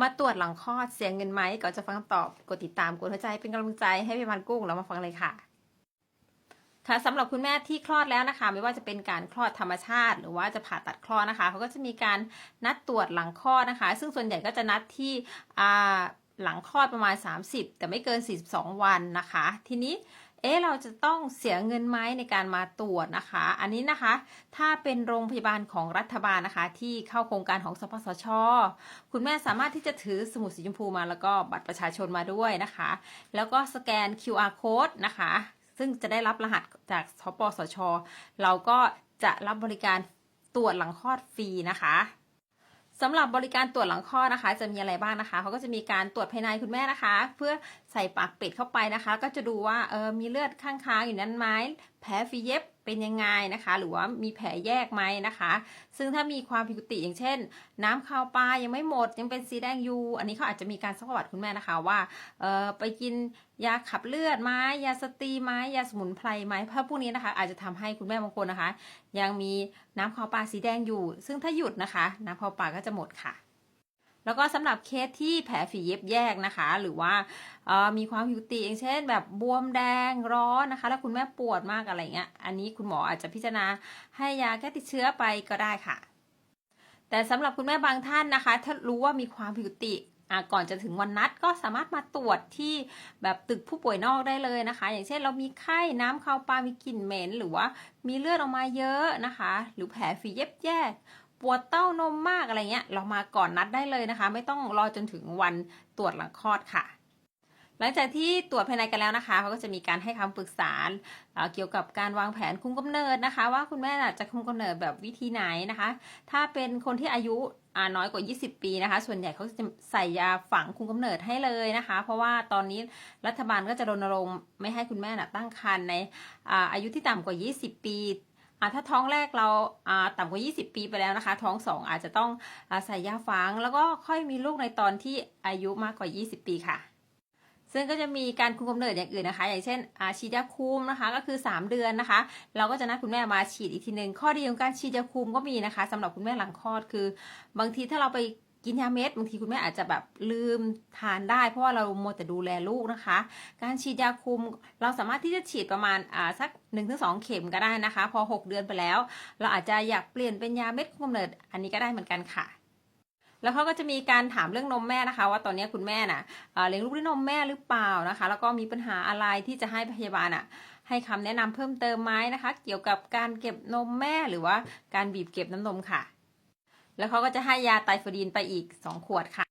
มาตรวจหลังคลอดเสียเงินไหมก่อนจะฟังคำตอบกดติดตามกดหัวใจเป็นกำลังใจให้พี่มันกุ้งแล้วมาฟังเลยค่ะ ค่ะสำหรับคุณแม่ที่คลอดแล้วนะคะ ไม่ว่าจะเป็นการคลอดธรรมชาติ หรือว่าจะผ่าตัดคลอดนะคะเขาก็จะมีการนัดตรวจหลังคลอดนะคะ ซึ่งส่วนใหญ่ก็จะนัดที่หลังคลอดประมาณ 30 แต่ไม่เกิน 42 วันนะคะ ทีนี้ เอ๊ะเราจะต้องเสียเงินไหมในการมาตรวจนะคะ อันนี้นะคะ ถ้าเป็นโรงพยาบาลของรัฐบาลนะคะ ที่เข้าโครงการของสปสช คุณแม่สามารถที่จะถือสมุดสีชมพูมาแล้วก็บัตรประชาชนมาด้วยนะคะ แล้วก็สแกน QR code นะคะ ซึ่งจะได้รับรหัสจากสปสช เราก็จะรับบริการตรวจหลังคลอดฟรีนะคะ สำหรับบริการตรวจหลังคลอดนะคะ จะมีอะไรบ้างนะคะเขาก็จะมีการตรวจภายในคุณแม่นะคะ เพื่อใส่ปากเป็ดเข้าไปนะคะ ก็จะดูว่าเออมีเลือดข้างค้าอยู่นั้นไหมแผลฟีเย็บ เป็นยังไงนะคะ หรือว่ามีแผลแยกไหมนะคะ ซึ่งถ้ามีความผิดปกติอย่างเช่น น้ำคาวปลายังไม่หมดยังเป็นสีแดงอยู่อันนี้เขาอาจจะมีการซักประวัติคุณแม่นะคะว่าเออไปกินยาขับเลือดไหมยาสตรีไหมยาสมุนไพรไหมเพราะพวกนี้นะคะ อาจจะทำให้คุณแม่บางคนนะคะ ยังมีน้ำคาวปลาสีแดงอยู่ ซึ่งถ้าหยุดนะคะ น้ำคาวปลาก็จะหมดค่ะ แล้วก็สำหรับเคสที่แผลฝีเย็บแยกนะคะ หรือว่ามีความผิดปกติอย่างเช่น แบบบวมแดงร้อนนะคะ แล้วคุณแม่ปวดมากอะไรเงี้ย อันนี้คุณหมออาจจะพิจารณาให้ยาแก้ติดเชื้อไปก็ได้ค่ะ แต่สำหรับคุณแม่บางท่านนะคะ ถ้ารู้ว่ามีความผิดปกติก่อนจะถึงวันนัดก็สามารถมาตรวจที่แบบตึกผู้ป่วยนอกได้เลยนะคะ อย่างเช่นเรามีไข้น้ำเข้าปลามีกลิ่นเหม็น หรือว่ามีเลือดออกมาเยอะนะคะ หรือแผลฝีเย็บแยก ปวดเต้านมมากอะไรเงี้ย เรามาก่อนนัดได้เลยนะคะ ไม่ต้องรอจนถึงวันตรวจหลังคลอดค่ะ หลังจากที่ตรวจภายในกันแล้วนะคะเขาก็จะมีการให้คำปรึกษาเกี่ยวกับการวางแผนคุมกำเนิดนะคะ ว่าคุณแม่จะคุมกำเนิดแบบวิธีไหนนะคะ ถ้าเป็นคนที่อายุน้อยกว่า 20 ปีนะคะ ส่วนใหญ่เขาจะใส่ยาฝังคุมกำเนิดให้เลยนะคะ เพราะว่าตอนนี้รัฐบาลก็จะรณรงค์ไม่ให้คุณแม่นะตั้งครรภ์ในอาอายุที่ต่ำกว่า 20 ปี อ่าถ้าท้องแรกเราอ่าต่ำกว่า 20 ปีไปแล้วนะคะ ท้องสองอาจจะต้องอาใส่ยาฝัง แล้วก็ค่อยมีลูกในตอนที่อายุมากกว่า 20 ปีค่ะ ซึ่งก็จะมีการคุมกำเนิดอย่างอื่นนะคะ อย่างเช่นอาฉีดยาคุมนะคะ ก็คือ 3 เดือนนะคะ เราก็จะนัดคุณแม่มาฉีดอีกทีหนึ่งข้อดีของการฉีดยาคุมก็มีนะคะสำหรับคุณแม่หลังคลอดคือ บางทีถ้าเราไป กินยาเม็ดบางทีคุณแม่อาจจะแบบลืมทานได้ เพราะว่าเราโมวแต่ดูแลลูกนะคะ การฉีดยาคุมเราสามารถที่จะฉีดประมาณอ่าสัก1-2 เข็มก็ได้นะคะ พอ 6 เดือนไปแล้ว เราอาจจะอยากเปลี่ยนเป็นยาเม็ดคุมกำเนิดอันนี้ก็ได้เหมือนกันค่ะแล้วเขาก็จะมีการถามเรื่องนมแม่นะคะ ว่าตอนนี้คุณแม่น่ะเอ่อเลี้ยงลูกด้วยนมแม่หรือเปล่านะคะ แล้วก็มีปัญหาอะไรที่จะให้พยาบาลอะ ให้คำแนะนำเพิ่มเติมไหมนะคะ เกี่ยวกับการเก็บนมแม่หรือว่าการบีบเก็บน้ำนมค่ะ แล้วเขาก็จะให้ยาไตรโฟดีนไปอีก 2 ขวดค่ะ